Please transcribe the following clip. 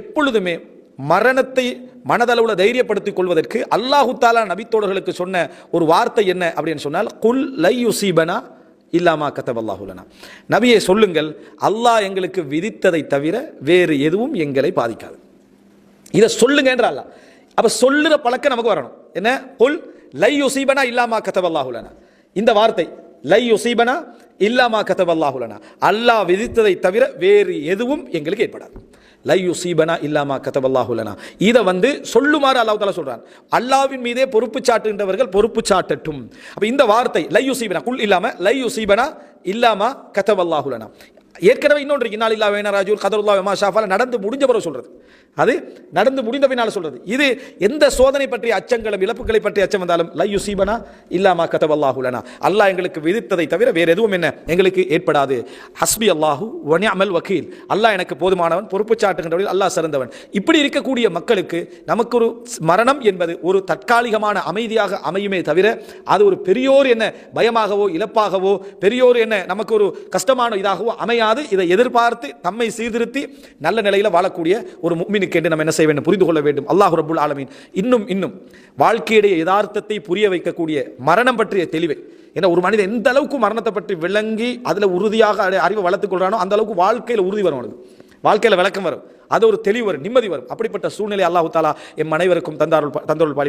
எப்பொழுதுமே மரணத்தை மனதளவுல தைரியப்படுத்திக் கொள்வதற்கு அல்லாஹு தாலா நபித்தோழர்களுக்கு சொன்ன ஒரு வார்த்தை என்ன அப்படின்னு சொன்னால் குல் லை யுசீபனா இல்லாமா கத்தபல்லாஹுலனா நபியை சொல்லுங்கள் அல்லாஹ் எங்களுக்கு விதித்ததை தவிர வேறு எதுவும் எங்களை பாதிக்காது. இதை சொல்லுங்க என்ற அல்லாஹ். அப்ப சொல்லுற பழக்கம் நமக்கு வரணும். என்ன? குல் லை யுசீபனா இல்லாமா கத்தபல்லாஹுலனா இந்த வார்த்தை லை யுசீபனா இல்லாமா கத்தபல்லாஹுலனா அல்லாஹ் விதித்ததை தவிர வேறு எதுவும் எங்களுக்கு ஏற்படாது. லை யுசீபனா இல்லாமா கத்தபல்லாஹுலனா இதை வந்து சொல்லுமாறு அல்லாஹ் தாலா சொல்றான். அல்லாவின் மீதே பொறுப்பு சாட்டுகின்றவர்கள் பொறுப்பு சாட்டட்டும். அப்ப இந்த வார்த்தை லை யுசீபனா குல் இல்லாம லை யுசீபனா இல்லாமா கதவல்லாஹுலனா ஏற்கனவே இன்னொன்று இன்னால் இல்லா வேணராஜூர் கதருல்லா வெமா ஷாஃபால் நடந்து முடிஞ்ச பிறகு சொல்கிறது அது நடந்து முடிந்த பின்னால் சொல்கிறது இது எந்த சோதனை பற்றிய அச்சங்களும் இழப்புகளை பற்றிய அச்சம் வந்தாலும் லை யுசீபனா இல்லாமா கதவல்லாஹுலனா அல்லாஹ் எங்களுக்கு விதித்ததை தவிர வேறு எதுவும் என்ன? எங்களுக்கு ஏற்படாது. ஹஸ்பி அல்லாஹு வனிஅமல் வக்கீல் அல்லாஹ் எனக்கு போதுமானவன் பொறுப்பு சாட்டுகின்றவர்கள் அல்லாஹ் சிறந்தவன். இப்படி இருக்கக்கூடிய மக்களுக்கு நமக்கு ஒரு மரணம் என்பது ஒரு தற்காலிகமான அமைதியாக அமையுமே தவிர அது ஒரு பெரியோர் என்ன பயமாகவோ இழப்பாகவோ பெரியோர் என்ன நமக்கு ஒரு கஷ்டமான இதாகவோ அமையாது இதை எதிர்பார்த்து தம்மை சீர்திருத்தி நல்ல நிலையில் வாழக்கூடிய ஒரு முக்மினுக்கு என்று நம்ம என்ன செய்ய வேண்டும்? புரிந்து கொள்ள வேண்டும். அல்லாஹ் ரபுல் ஆலமீன் இன்னும் இன்னும் வாழ்க்கையுடைய யதார்த்தத்தை புரிய வைக்கக்கூடிய மரணம் பற்றிய தெளிவை. ஏன்னா ஒரு மனிதன் எந்த அளவுக்கு மரணத்தை பற்றி விளங்கி அதில் உறுதியாக அறிவை வளர்த்துக்கொள்கிறானோ அந்த அளவுக்கு வாழ்க்கையில் உறுதி வரும் அவனுக்கு. வாழ்க்கையில் விளக்கம் வரும். அது ஒரு தெளிவு வரும் நிம்மதி வரும். அப்படிப்பட்ட சூழ்நிலை அல்லாஹு தாலா என் மனைவருக்கும் தந்தாருள் தந்தருள் பாலி